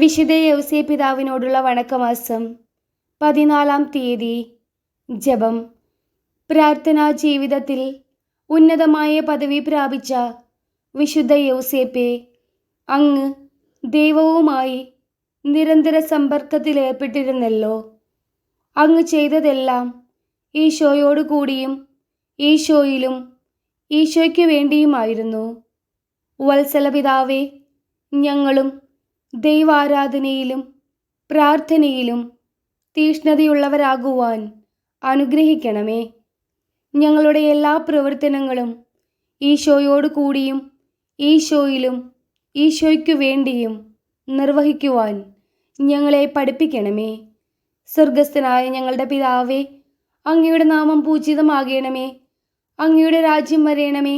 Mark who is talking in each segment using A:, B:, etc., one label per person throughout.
A: വിശുദ്ധ യൗസേ പിതാവിനോടുള്ള വണക്കമാസം പതിനാലാം തീയതി. ജപം. പ്രാർത്ഥനാ ജീവിതത്തിൽ ഉന്നതമായ പദവി പ്രാപിച്ച വിശുദ്ധ യൗസേപ്പെ അങ്ങ് ദൈവവുമായി നിരന്തര സമ്പർക്കത്തിലേർപ്പെട്ടിരുന്നല്ലോ അങ്ങ് ചെയ്തതെല്ലാം ഈശോയോടു കൂടിയും ഈശോയിലും ഈശോയ്ക്ക് വേണ്ടിയുമായിരുന്നു. വത്സല പിതാവേ ഞങ്ങളും ദൈവാരാധനയിലും പ്രാർത്ഥനയിലും തീഷ്ണതയുള്ളവരാകുവാൻ അനുഗ്രഹിക്കണമേ. ഞങ്ങളുടെ എല്ലാ പ്രവർത്തനങ്ങളും ഈശോയോട് കൂടിയും ഈശോയിലും ഈശോയ്ക്കു വേണ്ടിയും നിർവഹിക്കുവാൻ ഞങ്ങളെ പഠിപ്പിക്കണമേ. സ്വർഗസ്ഥനായ ഞങ്ങളുടെ പിതാവേ അങ്ങയുടെ നാമം പൂജിതമാകണമേ. അങ്ങയുടെ രാജ്യം വരയണമേ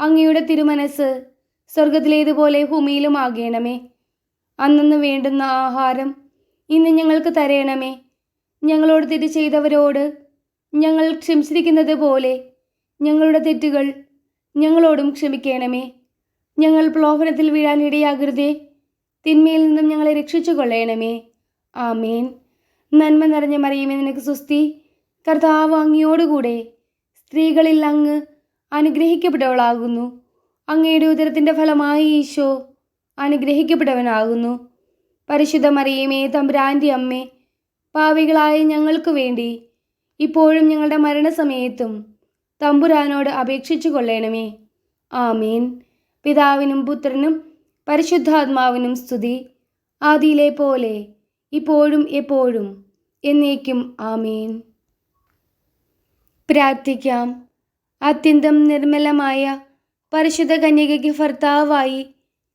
A: അങ്ങയുടെ തിരുമനസ് സ്വർഗത്തിലേതുപോലെ ഭൂമിയിലും ആകണമേ. അന്നു വേണ്ടുന്ന ആഹാരം ഇന്ന് ഞങ്ങൾക്ക് തരയണമേ ഞങ്ങളോട് തെറ്റ് ചെയ്തവരോട് ഞങ്ങൾ ക്ഷമിച്ചിരിക്കുന്നത് പോലെ ഞങ്ങളുടെ തെറ്റുകൾ ഞങ്ങളോടും ക്ഷമിക്കണമേ. ഞങ്ങൾ പ്രലോഭനത്തിൽ വീഴാൻ ഇടയാകരുതേ. തിന്മയിൽ നിന്നും ഞങ്ങളെ രക്ഷിച്ചു കൊള്ളണമേ ആമേൻ. നന്മ നിറഞ്ഞ മറിയുമേ നിനക്ക് സുസ്തി കർത്താവ് അങ്ങയോടുകൂടെ സ്ത്രീകളിൽ അങ്ങ് അനുഗ്രഹിക്കപ്പെട്ടവളാകുന്നു. അങ്ങയുടെ ഉദരത്തിന്റെ ഫലമായി ഈശോ അനുഗ്രഹിക്കപ്പെട്ടവനാകുന്നു. പരിശുദ്ധ മറിയമേ തമ്പുരാന്റെ അമ്മേ പാവികളായ ഞങ്ങൾക്ക് വേണ്ടി ഇപ്പോഴും ഞങ്ങളുടെ മരണസമയത്തും തമ്പുരാനോട് അപേക്ഷിച്ചു കൊള്ളണമേ ആമീൻ. പിതാവിനും പുത്രനും പരിശുദ്ധാത്മാവിനും സ്തുതി. ആദിയിലെ പോലെ ഇപ്പോഴും എപ്പോഴും എന്നേക്കും ആമീൻ. പ്രാർത്ഥിക്കാം. അത്യന്തം നിർമ്മലമായ പരിശുദ്ധ കന്യകയ്ക്ക് ഭർത്താവായി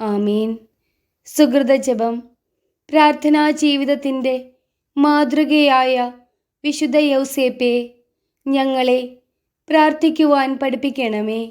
A: ആമീൻ. സുഹൃത ജപം പ്രാർത്ഥനാ ജീവിതത്തിന്റെ മാതൃകയായ വിശുദ്ധ യൗസേപ്പെ ഞങ്ങളെ പ്രാർത്ഥിക്കുവാൻ പഠിപ്പിക്കണമേ.